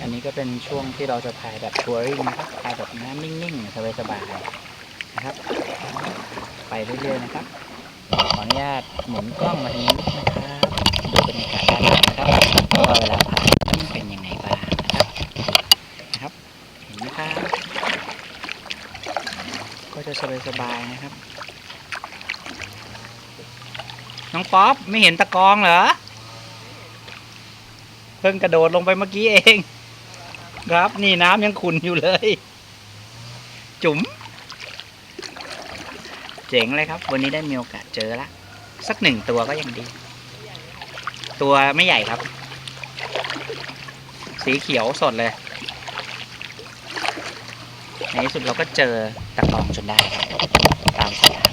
อันนี้ก็เป็นช่วงที่เราจะพายแบบทัวริงนะครับพายแบบน้ำนิ่งๆสบายๆนะครับ ไปเรื่อยๆนะครับ ขออนุญาตหมุนกล้องมาทางนี้นะครับดูบรรยากาศด้านหลังนะครับว่าเวลาพายมันเป็นยังไงบ้างนะครับนะครับ เห็นไหมครับ ก็จะสบายๆนะครับ น้องป๊อปไม่เห็นตะกองเหรอเพิ่งกระโดดลงไปเมื่อกี้เอง ครับนี่น้ำยังขุ่นอยู่เลย จุ๋ม เจ๋งเลยครับ วันนี้ได้มีโอกาสเจอละ สักหนึ่งตัวก็ยังดี ตัวไม่ใหญ่ครับ สีเขียวสดเลย ในที่สุดเราก็เจอตะกองจนได้ครับตามเส้นทาง